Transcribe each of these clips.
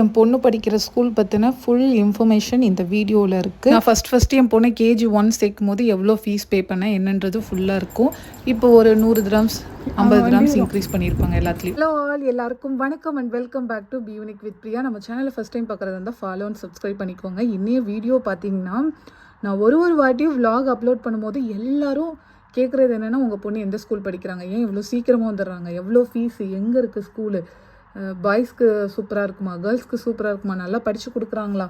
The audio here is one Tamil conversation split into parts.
என் பொண்ணு படிக்கிற ஸ்கூல் பற்றின ஃபுல் இன்ஃபர்மேஷன் இந்த வீடியோவில் இருக்குது நான் ஃபஸ்ட் ஃபஸ்ட்டு என் பொண்ணை கேஜி ஒன் சேர்க்கும் போது எவ்வளோ ஃபீஸ் பே பண்ணேன் என்னன்றது ஃபுல்லாக இருக்கும். இப்போ ஒரு நூறு கிராம்ஸ் ஐம்பது கிராம்ஸ் இன்க்ரீஸ் பண்ணியிருப்பாங்க எல்லாத்துலேயும். ஹலோ ஆல் எல்லாருக்கும் வணக்கம் அண்ட் வெல்கம் பேக் டு பியூனிக் வித் பிரியா நம்ம சேனலை ஃபஸ்ட் டைம் பார்க்குறது இருந்தால் ஃபாலோ அண்ட் சப்ஸ்கிரைப் பண்ணிக்கோங்க. இன்னைய வீடியோ பார்த்தீங்கன்னா நான் ஒரு ஒரு வாட்டியும் vlog அப்லோட் பண்ணும்போது எல்லாரும் கேட்குறது என்னென்னா உங்கள் பொண்ணு எந்த ஸ்கூல் படிக்கிறாங்க? ஏன் இவ்வளோ சீக்கிரமாக வந்துடுறாங்க? எவ்வளோ ஃபீஸ் எங்கே இருக்குது ஸ்கூலு பாய்ஸ்க்கு சூப்பராக இருக்குமா? கேர்ள்ஸ்க்கு சூப்பராக இருக்குமா? நல்லா படித்து கொடுக்குறாங்களா?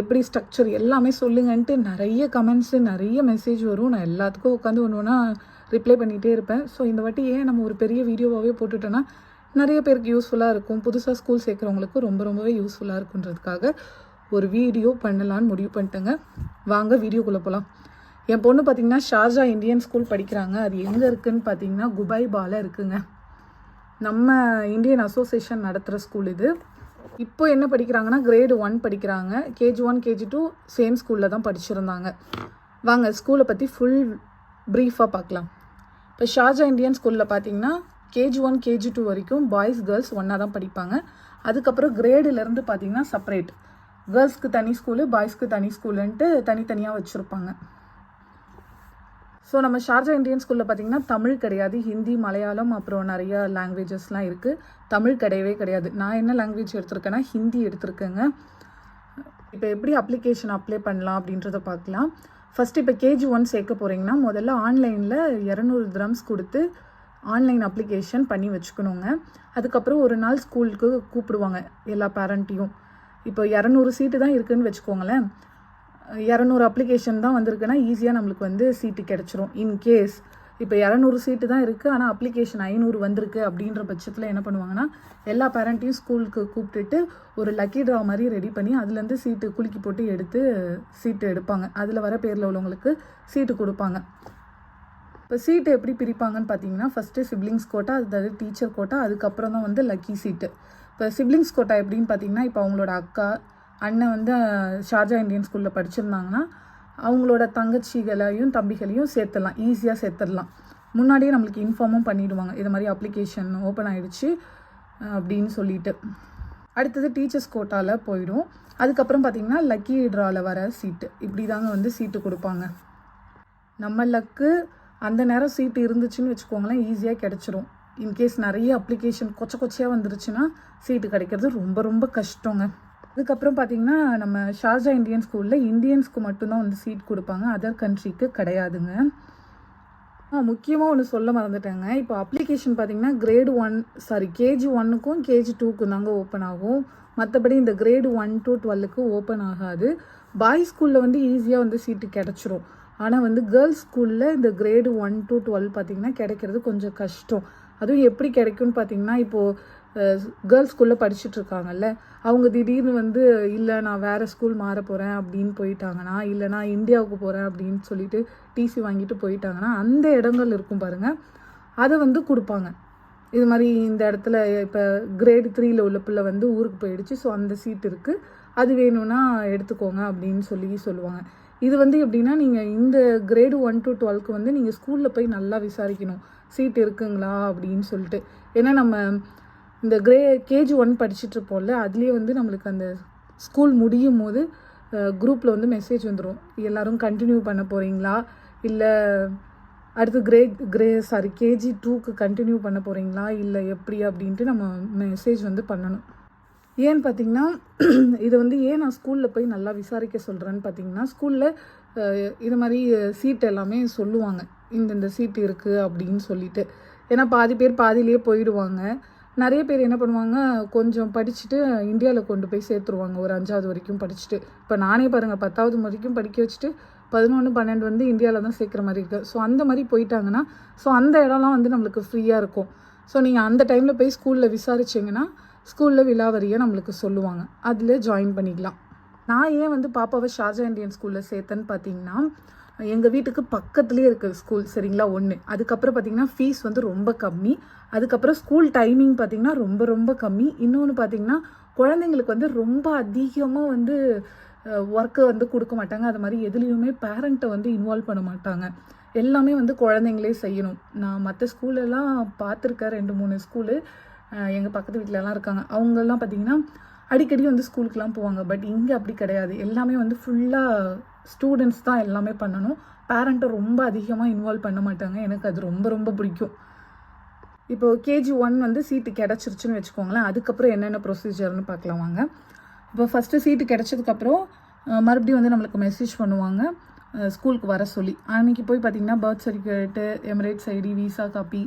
எப்படி ஸ்ட்ரக்சர் எல்லாமே சொல்லுங்கன்ட்டு நிறைய கமெண்ட்ஸு நிறைய மெசேஜ் வரும். நான் எல்லாத்துக்கும் உட்காந்து ஒன்று ஒன்றா ரிப்ளை பண்ணிகிட்டே இருப்பேன். ஸோ இந்த வாட்டி ஏன் நம்ம ஒரு பெரிய வீடியோவாகவே போட்டுட்டோன்னா நிறைய பேருக்கு யூஸ்ஃபுல்லாக இருக்கும். புதுசாக ஸ்கூல் சேர்க்குறவங்களுக்கு ரொம்ப ரொம்பவே யூஸ்ஃபுல்லாக இருக்குன்றதுக்காக ஒரு வீடியோ பண்ணலான்னு முடிவு பண்ணிட்டேங்க. வாங்க வீடியோக்குள்ளே போகலாம் என் பொண்ணு பார்த்தீங்கன்னா ஷார்ஜா இந்தியன் ஸ்கூல் படிக்கிறாங்க. அது எங்கே இருக்குதுன்னு பார்த்தீங்கன்னா குபைபால இருக்குங்க. நம்ம இந்தியன் அசோசியேஷன் நடத்துகிற ஸ்கூல் இது. இப்போ என்ன படிக்கிறாங்கன்னா கிரேடு ஒன் படிக்கிறாங்க. KG one KG two same ஸ்கூலில் தான் படிச்சிருந்தாங்க. வாங்க ஸ்கூலை பற்றி ஃபுல் ப்ரீஃபாக பார்க்கலாம். இப்போ ஷார்ஜா இந்தியன் ஸ்கூலில் பார்த்தீங்கன்னா கேஜி ஒன் கேஜி டூ வரைக்கும் பாய்ஸ் கேர்ள்ஸ் ஒன்றா தான் படிப்பாங்க. அதுக்கப்புறம் கிரேடுலேருந்து பார்த்தீங்கன்னா செப்பரேட் கேர்ள்ஸ்க்கு தனி ஸ்கூலு பாய்ஸ்க்கு தனி ஸ்கூலுன்ட்டு தனித்தனியாக வச்சுருப்பாங்க. ஸோ நம்ம ஷார்ஜா இந்தியன் ஸ்கூலில் பார்த்தீங்கன்னா தமிழ் கிடையாது ஹிந்தி மலையாளம் அப்புறம் நிறைய லாங்குவேஜஸ்லாம் இருக்குது தமிழ் கிடையவே கிடையாது. நான் என்ன லாங்குவேஜ் எடுத்திருக்கேன்னா ஹிந்தி எடுத்திருக்கேங்க. இப்போ எப்படி அப்ளிகேஷன் அப்ளை பண்ணலாம் அப்படின்றத பார்க்கலாம் ஃபஸ்ட் இப்போ கேஜி ஒன் சேர்க்க போகிறீங்கன்னா முதல்ல ஆன்லைனில் இரநூறு கிராம்ஸ் கொடுத்து ஆன்லைன் அப்ளிகேஷன் பண்ணி வச்சுக்கணுங்க. அதுக்கப்புறம் ஒரு நாள் ஸ்கூலுக்கு கூப்பிடுவாங்க எல்லா பேரண்ட்டையும் இப்போ இரநூறு சீட்டு தான் இருக்குதுன்னு வச்சுக்கோங்களேன். இரநூறு அப்ளிகேஷன் தான் வந்திருக்குன்னா ஈஸியாக நம்மளுக்கு வந்து சீட்டு கிடச்சிரும். இன்கேஸ் இப்போ இரநூறு சீட்டு தான் இருக்குது ஆனால் அப்ளிகேஷன் ஐநூறு வந்திருக்கு அப்படின்ற பட்சத்தில் என்ன பண்ணுவாங்கன்னா எல்லா பேரண்ட்டையும் ஸ்கூலுக்கு கூப்பிட்டுட்டு ஒரு லக்கி ட்ரா மாதிரி ரெடி பண்ணி அதுலேருந்து சீட்டு குலுக்கி போட்டு எடுத்து சீட்டு எடுப்பாங்க. அதில் வர பேரில் உள்ளவங்களுக்கு சீட்டு கொடுப்பாங்க. இப்போ சீட்டு எப்படி பிரிப்பாங்கன்னு பார்த்தீங்கன்னா ஃபஸ்ட்டு சிப்ளிங்ஸ் கோட்டா அதாவது டீச்சர் கோட்டா அதுக்கப்புறம் தான் வந்து லக்கி சீட்டு இப்போ சிப்ளிங்ஸ் கோட்டா எப்படின்னு பார்த்தீங்கன்னா இப்போ அவங்களோட அக்கா அண்ணன் வந்து ஷார்ஜா இந்தியன் ஸ்கூலில் படிச்சிருந்தாங்கன்னா அவங்களோட தங்கச்சிகளையும் தம்பிகளையும் சேர்த்துடலாம். ஈஸியாக சேர்த்துடலாம். முன்னாடியே நம்மளுக்கு இன்ஃபார்மும் பண்ணிவிடுவாங்க இது மாதிரி அப்ளிகேஷன் ஓப்பன் ஆகிடுச்சு அப்படின்னு சொல்லிட்டு. அடுத்தது டீச்சர்ஸ் கோட்டாவில் போயிடும். அதுக்கப்புறம் பார்த்திங்கன்னா லக்கி ட்ராவில் வர சீட்டு இப்படி தாங்க வந்து சீட்டு கொடுப்பாங்க. நம்ம லக்கு அந்த நேரம் சீட்டு இருந்துச்சுன்னு வச்சுக்கோங்களேன் ஈஸியாக கிடச்சிரும். இன்கேஸ் நிறைய அப்ளிகேஷன் கொச்ச கொச்சையாக வந்துருச்சுன்னா சீட்டு கிடைக்கிறது ரொம்ப ரொம்ப கஷ்டங்க. அதுக்கப்புறம் பார்த்தீங்கன்னா நம்ம ஷார்ஜா இந்தியன் ஸ்கூலில் இந்தியன்ஸ்க்கு மட்டும்தான் வந்து சீட் கொடுப்பாங்க. அதர் கண்ட்ரிக்கு கிடையாதுங்க. ஆ முக்கியமாக ஒன்று சொல்ல மறந்துட்டேங்க. இப்போ அப்ளிகேஷன் பார்த்தீங்கன்னா கிரேடு ஒன் சாரி கேஜி ஒன்னுக்கும் கேஜி டூக்கும் தாங்க ஓப்பன் ஆகும். மற்றபடி இந்த கிரேடு ஒன் டு டுவெல்லுக்கு ஓப்பன் ஆகாது. பாய்ஸ் ஸ்கூலில் வந்து ஈஸியாக வந்து சீட்டு கிடச்சிரும். ஆனால் வந்து கேர்ள்ஸ் ஸ்கூலில் இந்த கிரேடு ஒன் டு டுவெல் பார்த்தீங்கன்னா கிடைக்கிறது கொஞ்சம் கஷ்டம். அதுவும் எப்படி கிடைக்கும்னு பார்த்தீங்கன்னா இப்போது கேர்ள்ஸ் ஸ்கூலில் படிச்சுட்ருக்காங்கல்ல அவங்க திடீர்னு வந்து இல்லை நான் வேறு ஸ்கூல் மாற போகிறேன் அப்படின்னு போயிட்டாங்கன்னா இல்லை நான் இந்தியாவுக்கு போகிறேன் அப்படின்னு சொல்லிட்டு டிசி வாங்கிட்டு போயிட்டாங்கன்னா அந்த இடங்கள் இருக்கும் பாருங்கள் அதை வந்து கொடுப்பாங்க. இது மாதிரி இந்த இடத்துல இப்போ கிரேடு த்ரீயில் உள்ள பிள்ளை வந்து ஊருக்கு போயிடுச்சு. ஸோ அந்த சீட் இருக்குது அது வேணும்னா எடுத்துக்கோங்க அப்படின்னு சொல்லி சொல்லுவாங்க. இது வந்து எப்படின்னா நீங்கள் இந்த கிரேடு ஒன் டு டுவெல்க்கு வந்து நீங்கள் ஸ்கூலில் போய் நல்லா விசாரிக்கணும். சீட் இருக்குங்களா? அப்படின்னு சொல்லிட்டு. ஏன்னா நம்ம இந்த கிரே கேஜி ஒன் படிச்சுட்டு இருப்போம்ல அதுலேயே வந்து நம்மளுக்கு அந்த ஸ்கூல் முடியும் போது குரூப்பில் வந்து மெசேஜ் வந்துடும் எல்லாரும் கண்டினியூ பண்ண போகிறீங்களா இல்லை அடுத்து கிரே கிரே சாரி கேஜி டூக்கு கண்டினியூ பண்ண போகிறீங்களா இல்லை எப்படி அப்படின்ட்டு நம்ம மெசேஜ் வந்து பண்ணணும். ஏன்னு பார்த்தீங்கன்னா இதை வந்து ஏன் நான் ஸ்கூலில் போய் நல்லா விசாரிக்க சொல்கிறேன்னு பார்த்தீங்கன்னா ஸ்கூலில் இது மாதிரி சீட் எல்லாமே சொல்லுவாங்க. இந்தந்த சீட் இருக்குது அப்படின்னு சொல்லிட்டு. ஏன்னா பாதி பேர் பாதியிலேயே போயிடுவாங்க. நிறைய பேர் என்ன பண்ணுவாங்க கொஞ்சம் படிச்சுட்டு இந்தியாவில் கொண்டு போய் சேர்த்துருவாங்க. ஒரு அஞ்சாவது வரைக்கும் படிச்சுட்டு. இப்போ நானே பாருங்கள் பத்தாவது வரைக்கும் படிக்க வச்சுட்டு பதினொன்று பன்னெண்டு வந்து இந்தியாவில் தான் சேர்க்குற மாதிரி இருக்குது ஸோ அந்த மாதிரி போயிட்டாங்கன்னா ஸோ அந்த இடம்லாம் வந்து நம்மளுக்கு ஃப்ரீயாக இருக்கும். ஸோ நீங்கள் அந்த டைமில் போய் ஸ்கூலில் விசாரிச்சிங்கன்னா ஸ்கூலில் விலாவரியை நம்மளுக்கு சொல்லுவாங்க. அதில் ஜாயின் பண்ணிக்கலாம். நான் ஏன் வந்து பாப்பாவை ஷார்ஜா இந்தியன் ஸ்கூலில் சேர்த்தேன்னு பார்த்தீங்கன்னா எங்கள் வீட்டுக்கு பக்கத்துலேயே இருக்குது ஸ்கூல் சரிங்களா? ஒன்று அதுக்கப்புறம் பார்த்தீங்கன்னா ஃபீஸ் வந்து ரொம்ப கம்மி. அதுக்கப்புறம் ஸ்கூல் டைமிங் பார்த்தீங்கன்னா ரொம்ப ரொம்ப கம்மி. இன்னொன்று பார்த்தீங்கன்னா குழந்தைங்களுக்கு வந்து ரொம்ப அதிகமாக வந்து ஒர்க்கை வந்து கொடுக்க மாட்டாங்க. அது மாதிரி எதுலேயுமே பேரண்ட்டை வந்து இன்வால்வ் பண்ண மாட்டாங்க. எல்லாமே வந்து குழந்தைங்களே செய்யணும். நான் மற்ற ஸ்கூலெல்லாம் பார்த்துருக்கேன் ரெண்டு மூணு ஸ்கூலு எங்கள் பக்கத்து வீட்டிலலாம் இருக்காங்க. அவங்கெல்லாம் பார்த்தீங்கன்னா அடிக்கடி வந்து ஸ்கூலுக்குலாம் போவாங்க. பட் இங்கே அப்படி கிடையாது. எல்லாமே வந்து ஃபுல்லாக ஸ்டூடெண்ட்ஸ் தான் எல்லாமே பண்ணணும். பேரண்ட்டை ரொம்ப அதிகமாக இன்வால்வ் பண்ண மாட்டாங்க. எனக்கு அது ரொம்ப ரொம்ப பிடிக்கும். இப்போ கேஜி ஒன் வந்து சீட்டு கிடச்சிருச்சுன்னு வச்சுக்கோங்களேன். அதுக்கப்புறம் என்னென்ன ப்ரொசீஜர்னு பார்க்கலாம் வாங்க. இப்போ ஃபஸ்ட்டு சீட்டு கிடச்சதுக்கப்புறம் மறுபடியும் வந்து நம்மளுக்கு மெசேஜ் பண்ணுவாங்க. ஸ்கூலுக்கு வர சொல்லி. அன்றைக்கி போய் பார்த்தீங்கன்னா birth certificate Emirates ID visa copy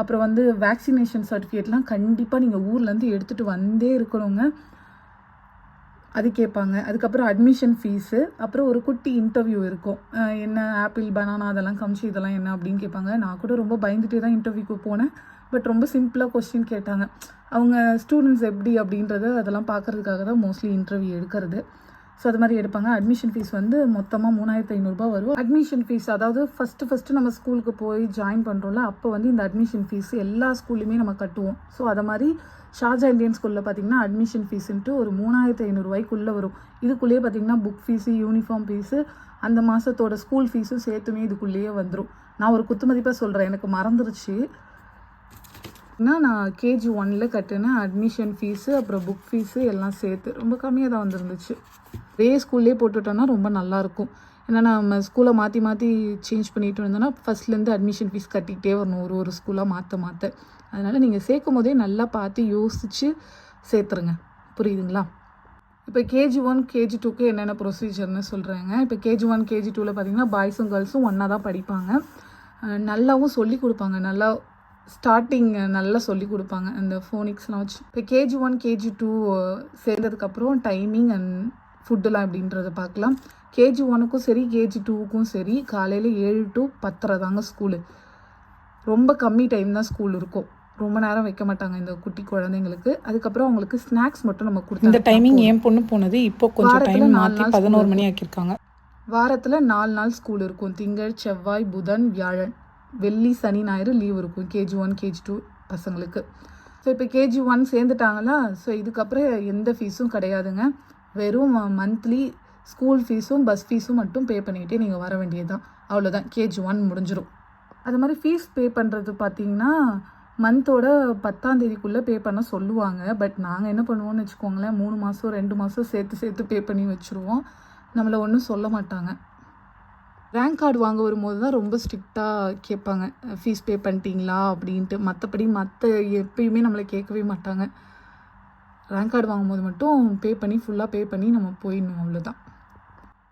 அப்புறம் வந்து வேக்சினேஷன் சர்டிஃபிகேட்லாம் கண்டிப்பாக நீங்கள் ஊர்லேருந்து எடுத்துகிட்டு வந்தே இருக்கணுங்க. அது கேட்பாங்க. அதுக்கப்புறம் அட்மிஷன் ஃபீஸு அப்புறம் ஒரு குட்டி இன்டர்வியூ இருக்கும். என்ன ஆப்பிள் பனானா அதெல்லாம் கம்ச்சி இதெல்லாம் என்ன அப்படின்னு கேட்பாங்க. நான் கூட ரொம்ப பயந்துட்டே தான் இன்டர்வியூக்கு போனேன். பட் ரொம்ப சிம்பிளாக கொஸ்டின் கேட்டாங்க. அவங்க ஸ்டூடெண்ட்ஸ் எப்படி அப்படின்றத அதெல்லாம் பார்க்கறதுக்காக தான் மோஸ்ட்லி இன்டர்வியூ எடுக்கிறது. ஸோ அது மாதிரி எடுப்பாங்க. அட்மிஷன் ஃபீஸ் வந்து மொத்தமாக மூணாயிரத்து ஐநூறுரூபா வரும். அட்மிஷன் ஃபீஸ் அதாவது ஃபஸ்ட்டு ஃபஸ்ட்டு நம்ம ஸ்கூலுக்கு போய் ஜாயின் பண்ணுறோம்ல அப்போ வந்து இந்த அட்மிஷன் ஃபீஸ் எல்லா ஸ்கூல்லையுமே நம்ம கட்டுவோம். ஸோ அதை மாதிரி ஷார்ஜா இந்தியன் ஸ்கூலில் பார்த்தீங்கன்னா அட்மிஷன் ஃபீஸுன்ட்டு ஒரு மூணாயிரத்து ஐநூறுரூவாய்க்குள்ளே வரும். இதுக்குள்ளேயே பார்த்தீங்கன்னா புக் ஃபீஸு யூனிஃபார்ம் ஃபீஸு அந்த மாதத்தோட ஸ்கூல் ஃபீஸும் சேர்த்துமே இதுக்குள்ளேயே வந்துடும் நான் ஒரு குத்துமதிப்பாக சொல்கிறேன் எனக்கு மறந்துருச்சு. ஆனால் நான் கேஜி ஒனில் கட்டின அட்மிஷன் ஃபீஸு அப்புறம் புக் ஃபீஸு எல்லாம் சேர்த்து ரொம்ப கம்மியாக தான் வந்துருந்துச்சு. ஒரே ஸ்கூல்லே போட்டுட்டோன்னா ரொம்ப நல்லாயிருக்கும் ஏன்னா நம்ம ஸ்கூலை மாற்றி மாற்றி சேஞ்ச் பண்ணிட்டு இருந்தோம்னா ஃபஸ்ட்லேருந்து அட்மிஷன் ஃபீஸ் கட்டிக்கிட்டே வரணும் ஒரு ஒரு ஸ்கூலாக மாற்ற மாற்ற அதனால் நீங்கள் சேர்க்கும் போதே நல்லா பார்த்து யோசித்து சேர்த்துருங்க. புரியுதுங்களா? இப்போ கேஜி ஒன் கேஜி டூக்கு என்னென்ன ப்ரொசீஜர்னு சொல்கிறாங்க இப்போ கேஜி ஒன் கேஜி டூவில் பார்த்தீங்கன்னா பாய்ஸும் கேர்ள்ஸும் ஒன்றா தான் படிப்பாங்க. நல்லாவும் சொல்லி கொடுப்பாங்க. நல்லா ஸ்டார்டிங் நல்லா சொல்லி கொடுப்பாங்க. அந்த ஃபோனிக்ஸ்லாம் வச்சு. இப்போ கேஜி ஒன் கேஜி டூ சேர்ந்ததுக்கப்புறம் டைமிங் அண்ட் ஃபுட்டுலாம் எப்படின்றத பார்க்கலாம். கேஜி ஒனுக்கும் சரி கேஜி டூவுக்கும் சரி காலையில் ஏழு டு பத்தரை தாங்க ஸ்கூலு ரொம்ப கம்மி டைம் தான் ஸ்கூல் இருக்கும். ரொம்ப நேரம் வைக்க மாட்டாங்க இந்த குட்டி குழந்தைங்களுக்கு. அதுக்கப்புறம் அவங்களுக்கு ஸ்நாக்ஸ் மட்டும் நம்ம கொடுத்து இந்த டைமிங் என் பொண்ணு போனது. இப்போ கொஞ்சம் டைம் மாற்றி நாள் பதினோரு மணி ஆக்கியிருக்காங்க. வாரத்தில் நாலு நாள் ஸ்கூல் இருக்கும். திங்கள் செவ்வாய் புதன் வியாழன். வெள்ளி சனி ஞாயிறு லீவ் இருக்கும். கேஜி ஒன் கேஜி டூ பசங்களுக்கு. ஸோ இப்போ கேஜி ஒன் சேர்ந்துட்டாங்களா? ஸோ இதுக்கப்புறம் எந்த ஃபீஸும் கிடையாதுங்க. வெறும் மந்த்லி ஸ்கூல் ஃபீஸும் பஸ் ஃபீஸும் மட்டும் பே பண்ணிக்கிட்டே நீங்கள் வர வேண்டியது தான் அவ்வளோதான் கேஜி ஒன் முடிஞ்சிடும் அது மாதிரி ஃபீஸ் பே பண்ணுறது பார்த்தீங்கன்னா மந்தோட பத்தாம் தேதிக்குள்ளே பே பண்ண சொல்லுவாங்க. பட் நாங்கள் என்ன பண்ணுவோம்னு வச்சுக்கோங்களேன் மூணு மாதம் ரெண்டு மாதம் சேர்த்து சேர்த்து பே பண்ணி வச்சுருவோம். நம்மளை ஒன்றும் சொல்ல மாட்டாங்க. ரேங்க் கார்டு வாங்க வரும்போது தான் ரொம்ப ஸ்ட்ரிக்டாக கேட்பாங்க. ஃபீஸ் பே பண்ணிட்டீங்களா? அப்படின்ட்டு. மற்றபடி மற்ற எப்பயுமே நம்மளை கேட்கவே மாட்டாங்க. ரேங்க் கார்டு வாங்கும்போது மட்டும் பே பண்ணி ஃபுல்லாக பே பண்ணி நம்ம போயிடணும் அவ்வளோதான்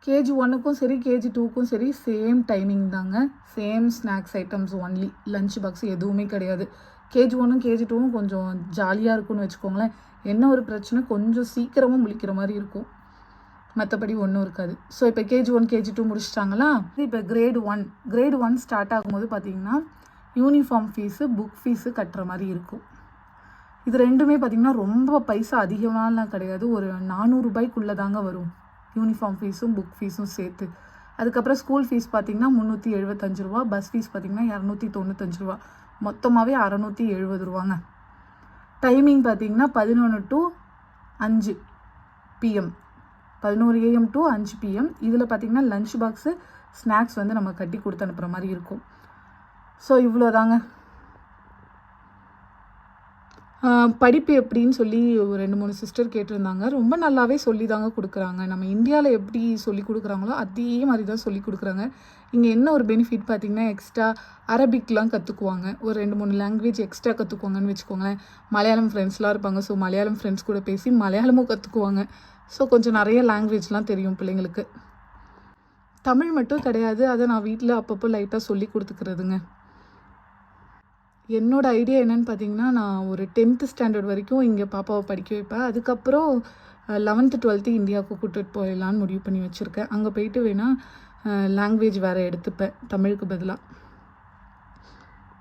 கேஜி ஒன்னுக்கும் சரி கேஜி டூக்கும் சரி சேம் டைமிங் தாங்க. Same snacks items only lunch box எதுவுமே கிடையாது. கேஜி ஒன்னும் கேஜி டூவும் கொஞ்சம் ஜாலியாக இருக்கும்னு வச்சுக்கோங்களேன். என்ன ஒரு பிரச்சனை? கொஞ்சம் சீக்கிரமாக முழிக்கிற மாதிரி இருக்கும். மற்றபடி ஒன்றும் இருக்காது. ஸோ இப்போ கேஜி ஒன் கேஜி டூ முடிச்சிட்டாங்களா? இப்போ grade one grade one start ஆகும்போது பார்த்தீங்கன்னா யூனிஃபார்ம் ஃபீஸு புக் ஃபீஸு கட்டுற மாதிரி இருக்கும். இது ரெண்டுமே பார்த்திங்கன்னா ரொம்ப பைசா அதிகமாலாம் கிடையாது. ஒரு நானூறுரூபாய்க்குள்ளே தாங்க வரும். யூனிஃபார்ம் ஃபீஸும் புக் ஃபீஸும் சேர்த்து. அதுக்கப்புறம் ஸ்கூல் ஃபீஸ் பார்த்திங்கன்னா முந்நூற்றி எழுபத்தஞ்சு ரூபா. பஸ் ஃபீஸ் பார்த்தீங்கன்னா இரநூத்தி தொண்ணூத்தஞ்சு ரூபா. மொத்தமாகவே அறநூற்றி எழுபது ரூபாங்க. டைமிங் பார்த்தீங்கன்னா பதினொன்று டு அஞ்சு பிஎம் பதினோரு ஏஎம் டு அஞ்சு பிஎம் இதில் பார்த்தீங்கன்னா லஞ்ச் பாக்ஸு ஸ்நாக்ஸ் வந்து நம்ம கட்டி கொடுத்து அனுப்புகிற மாதிரி இருக்கும். ஸோ இவ்வளோ தாங்க படிப்பு எப்படின்னு சொல்லி ஒரு ரெண்டு மூணு சிஸ்டர் கேட்டிருந்தாங்க. ரொம்ப நல்லாவே சொல்லி தாங்க கொடுக்குறாங்க. நம்ம இந்தியாவில் எப்படி சொல்லி கொடுக்குறாங்களோ அதே மாதிரி தான் சொல்லி கொடுக்குறாங்க. இங்கே என்ன ஒரு பெனிஃபிட் பார்த்தீங்கன்னா எக்ஸ்ட்ரா அரபிக்லாம் கற்றுக்குவாங்க ஒரு ரெண்டு மூணு லாங்குவேஜ் எக்ஸ்ட்ரா கற்றுக்குவாங்கன்னு வச்சுக்கோங்களேன். மலையாளம் ஃப்ரெண்ட்ஸ்லாம் இருப்பாங்க. ஸோ மலையாளம் ஃப்ரெண்ட்ஸ் கூட பேசி மலையாளமும் கற்றுக்குவாங்க ஸோ கொஞ்சம் நிறைய லாங்குவேஜ்லாம் தெரியும் பிள்ளைங்களுக்கு. தமிழ் மட்டும் கிடையாது அதை நான் வீட்டில் அப்பப்போ லைட்டாக சொல்லி கொடுத்துக்கிறதுங்க. என்னோடய ஐடியா என்னென்னு பார்த்தீங்கன்னா நான் ஒரு டென்த்து ஸ்டாண்டர்ட் வரைக்கும் இங்கே பாப்பாவை படிக்க வைப்பேன். அதுக்கப்புறம் லெவன்த்து டுவெல்த்து இந்தியாவுக்கு கூட்டிகிட்டு போயிடலான்னு முடிவு பண்ணி வச்சுருக்கேன். அங்கே போயிட்டு வேணால் லாங்குவேஜ் வேறு எடுத்துப்பேன் தமிழுக்கு பதிலாக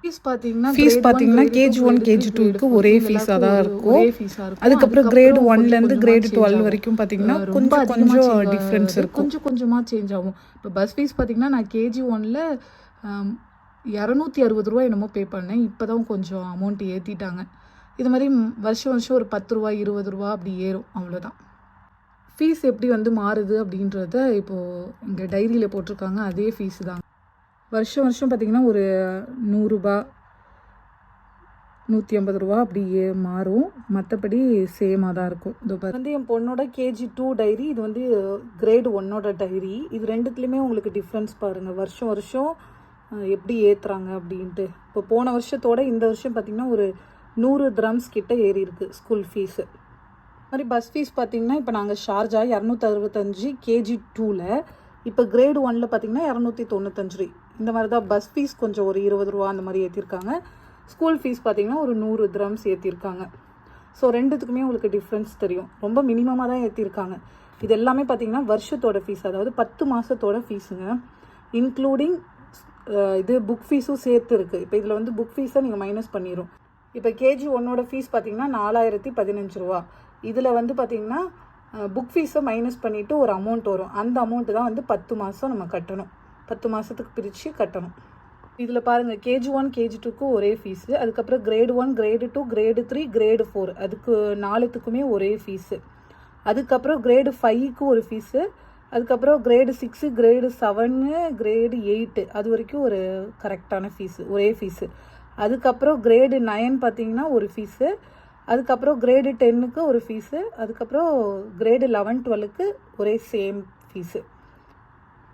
ஃபீஸ் பார்த்தீங்கன்னா ஃபீஸ் பார்த்தீங்கன்னா கேஜி ஒன் கேஜி டூக்கு ஒரே ஃபீஸாக தான் இருக்கும். ஒரே ஃபீஸாக இருக்கும். அதுக்கப்புறம் கிரேட் ஒன்லேருந்து கிரேட் டுவெல் வரைக்கும் பார்த்தீங்கன்னா. கொஞ்சம் கொஞ்சம் டிஃப்ரென்ஸ். இருக்கும். கொஞ்சம் கொஞ்சமாக சேஞ்ச் ஆகும். இப்போ பஸ் ஃபீஸ் பார்த்தீங்கன்னா நான் கேஜி ஒனில் இரநூத்தி அறுபது ரூபா என்னமோ பே பண்ணேன். இப்போ தான் கொஞ்சம் அமௌண்ட் ஏற்றிட்டாங்க இது மாதிரி வருஷம் வருஷம் ஒரு பத்து ரூபா இருபது ரூபா அப்படி ஏறும். அவ்வளோதான் ஃபீஸ் எப்படி வந்து மாறுது அப்படின்றத இப்போது இங்கே டைரியில் போட்டிருக்காங்க. அதே ஃபீஸ் தான். வருஷம் வருஷம் பார்த்திங்கன்னா ஒரு நூறுரூபா நூற்றி ஐம்பது ரூபா அப்படி மாறும். மற்றபடி சேமாக தான் இருக்கும். இது வந்து என் பொண்ணோட கேஜி டூ டைரி இது வந்து கிரேடு ஒன்னோட டைரி இது ரெண்டுத்துலேயுமே உங்களுக்கு டிஃப்ரென்ஸ் பாருங்கள் வருஷம் வருஷம் எப்படி ஏற்றுறாங்க அப்படின்ட்டு. இப்போ போன வருஷத்தோட இந்த வருஷம் பார்த்திங்கன்னா ஒரு நூறு ட்ரம்ஸ் கிட்ட ஏறி இருக்குது ஸ்கூல் ஃபீஸு மாதிரி பஸ் ஃபீஸ் பார்த்தீங்கன்னா இப்போ நாங்கள் ஷார்ஜா இரநூத்தி அறுபத்தஞ்சு கேஜி டூவில் இப்போ கிரேடு ஒனில் பார்த்தீங்கன்னா இரநூத்தி தொண்ணூத்தஞ்சு இந்த மாதிரி தான் பஸ் ஃபீஸ் கொஞ்சம் ஒரு இருபது ரூபா அந்த மாதிரி ஏற்றிருக்காங்க ஸ்கூல் ஃபீஸ் பார்த்தீங்கன்னா ஒரு நூறு த்ரம்ஸ் ஏற்றிருக்காங்க ஸோ ரெண்டுத்துக்குமே உங்களுக்கு டிஃப்ரென்ஸ் தெரியும். ரொம்ப மினிமமாக தான் ஏற்றிருக்காங்க இது எல்லாமே பார்த்தீங்கன்னா வருஷத்தோட ஃபீஸ் அதாவது பத்து மாதத்தோட ஃபீஸுங்க இன்க்ளூடிங் இது புக் ஃபீஸும் சேர்த்து இருக்குது இப்போ இதில் வந்து புக் ஃபீஸை நீங்கள் மைனஸ் பண்ணிடும் இப்போ கேஜி ஒன்னோட ஃபீஸ் பார்த்தீங்கன்னா நாலாயிரத்தி பதினஞ்சு ரூபா. இதில் வந்து பார்த்தீங்கன்னா புக் ஃபீஸை மைனஸ் பண்ணிவிட்டு ஒரு அமௌண்ட் வரும். அந்த அமௌண்ட்டு தான் வந்து பத்து மாதம் நம்ம கட்டணும். பத்து மாதத்துக்கு பிரித்து கட்டணும். இதில் பாருங்கள் கேஜி ஒன் கேஜி டூக்கு ஒரே ஃபீஸு அதுக்கப்புறம் grade one grade two grade three grade four அதுக்கு நாலுத்துக்குமே ஒரே ஃபீஸு அதுக்கப்புறம் கிரேடு ஃபைவ்க்கு ஒரு ஃபீஸு அதுக்கப்புறம் grade six grade seven grade eight அது வரைக்கும் ஒரு கரெக்டான ஃபீஸு ஒரே ஃபீஸு அதுக்கப்புறம் கிரேடு நைன் பார்த்தீங்கன்னா ஒரு ஃபீஸு அதுக்கப்புறம் கிரேடு டென்னுக்கு ஒரு ஃபீஸு அதுக்கப்புறம் கிரேடு லெவன் டுவெலுக்கு ஒரே சேம் ஃபீஸு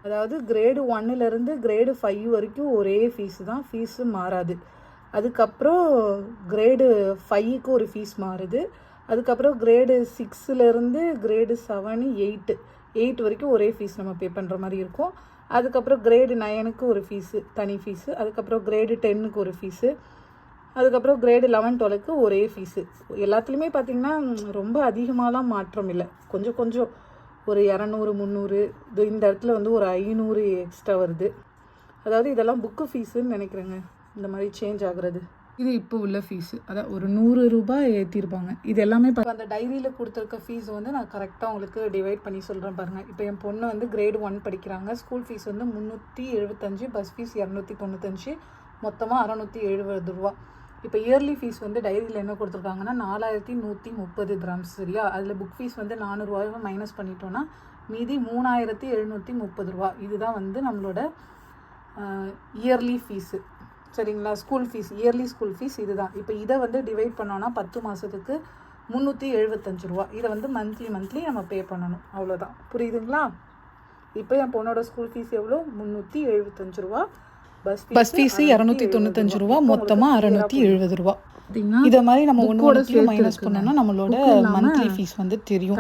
அதாவது கிரேடு ஒன்னுலேருந்து கிரேடு ஃபைவ் வரைக்கும் ஒரே ஃபீஸ் தான். ஃபீஸு மாறாது. அதுக்கப்புறம் கிரேடு ஃபைவுக்கு ஒரு ஃபீஸ் மாறுது. அதுக்கப்புறம் கிரேடு சிக்ஸ்லேருந்து கிரேடு செவனு எயிட்டு எயிட் வரைக்கும் ஒரே ஃபீஸ் நம்ம பே பண்ணுற மாதிரி இருக்கும். அதுக்கப்புறம் கிரேடு நைனுக்கு ஒரு ஃபீஸு தனி ஃபீஸு அதுக்கப்புறம் கிரேடு டென்னுக்கு ஒரு ஃபீஸு அதுக்கப்புறம் கிரேடு லெவன் டுவெலுக்கு ஒரே ஃபீஸு எல்லாத்துலேயுமே பார்த்தீங்கன்னா ரொம்ப அதிகமாகலாம் மாற்றம் இல்லை. கொஞ்சம் கொஞ்சம். ஒரு இரநூறு முந்நூறு இது இந்த இடத்துல வந்து ஒரு ஐநூறு எக்ஸ்ட்ரா வருது. அதாவது இதெல்லாம் புக்கு ஃபீஸுன்னு நினைக்கிறேங்க. இந்த மாதிரி சேஞ்ச் ஆகுறது. இது இப்போ உள்ள ஃபீஸு அதான் ஒரு நூறு ரூபாய் ஏற்றிருப்பாங்க இது எல்லாமே இப்போ அந்த டைரியில் கொடுத்துருக்க ஃபீஸ் வந்து நான் கரெக்டாக உங்களுக்கு டிவைட் பண்ணி சொல்கிறேன் பாருங்கள் இப்போ என் பொண்ணு வந்து கிரேட் ஒன் படிக்கிறாங்க. ஸ்கூல் ஃபீஸ் வந்து முந்நூற்றி எழுபத்தஞ்சு பஸ் ஃபீஸ் இரநூத்தி தொண்ணூத்தஞ்சு. மொத்தமாக அறநூற்றி எழுபது ரூபா. இப்போ இயர்லி ஃபீஸ் வந்து டைரியில் என்ன கொடுத்துருக்காங்கன்னா நாலாயிரத்தி நூற்றி முப்பது கிராம்ஸ் சரியா? அதில் புக் ஃபீஸ் வந்து நானூறுரூவாவை மைனஸ் பண்ணிட்டோன்னா மீதி மூணாயிரத்தி எழுநூற்றி முப்பது ரூபா. இதுதான் வந்து நம்மளோட இயர்லி ஃபீஸு சரிங்களா? School fees yearly school fees இதுதான். இப்போ இதை வந்து டிவைட் பண்ணோன்னா பத்து மாதத்துக்கு முந்நூற்றி எழுபத்தஞ்சு ரூபா. இதை வந்து மந்த்லி மந்த்லி நம்ம பே பண்ணணும். அவ்வளோதான் புரியுதுங்களா? இப்போ என் பொண்ணோட ஸ்கூல் ஃபீஸ் எவ்வளோ? முந்நூற்றி எழுபத்தஞ்சு ரூபா. பஸ் பஸ் ஃபீஸ் இரநூத்தி தொண்ணூத்தஞ்சு ரூபா. மொத்தமாக அறுநூத்தி எழுபது ரூபா. இதை மாதிரி நம்ம ஒன்று மைனஸ். பண்ணோம்னா நம்மளோட மந்த்லி ஃபீஸ் வந்து தெரியும்.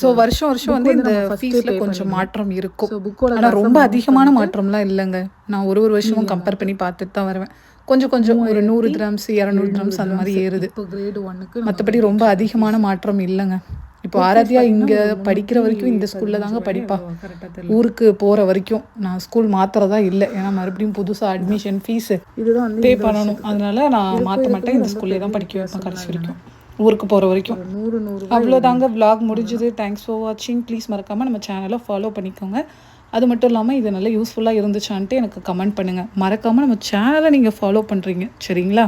ஸோ வருஷம் வருஷம் வந்து இந்த ஃபீஸில் கொஞ்சம். மாற்றம் இருக்கும். ஆனால் ரொம்ப அதிகமான மாற்றம்லாம் இல்லைங்க. நான் ஒரு ஒரு வருஷமும் கம்பேர் பண்ணி பார்த்துட்டு தான் வருவேன். கொஞ்சம் கொஞ்சம் ஒரு நூறு கிராம்ஸ் இரநூறு கிராம்ஸ் அந்த மாதிரி ஏறுது. மற்றபடி ரொம்ப அதிகமான மாற்றம் இல்லைங்க. இப்போ ஆராத்யா இங்கே படிக்கிற வரைக்கும் இந்த ஸ்கூலில் தாங்க படிப்பா. ஊருக்கு போகிற வரைக்கும் நான் ஸ்கூல் மாத்துறதா இல்லை. ஏன்னா மறுபடியும் புதுசாக அட்மிஷன் ஃபீஸு இதுதான் பே பண்ணணும். அதனால நான் மாற்ற மாட்டேன். இந்த ஸ்கூல்லே தான் படிக்க வைப்பேன் கடைசி வரைக்கும். ஊருக்கு போகிற வரைக்கும். நூறு நூறு அவ்வளோதாங்க முடிஞ்சது. தேங்க்ஸ் ஃபார் வாட்சிங் ப்ளீஸ் மறக்காமல் நம்ம சேனலை ஃபாலோ பண்ணிக்கோங்க. அது மட்டும் இல்லாமல் இது நல்லா யூஸ்ஃபுல்லாக இருந்துச்சான்ட்டு எனக்கு கமெண்ட் பண்ணுங்கள் மறக்காமல் நம்ம சேனலை நீங்கள் ஃபாலோ பண்ணுறீங்க சரிங்களா?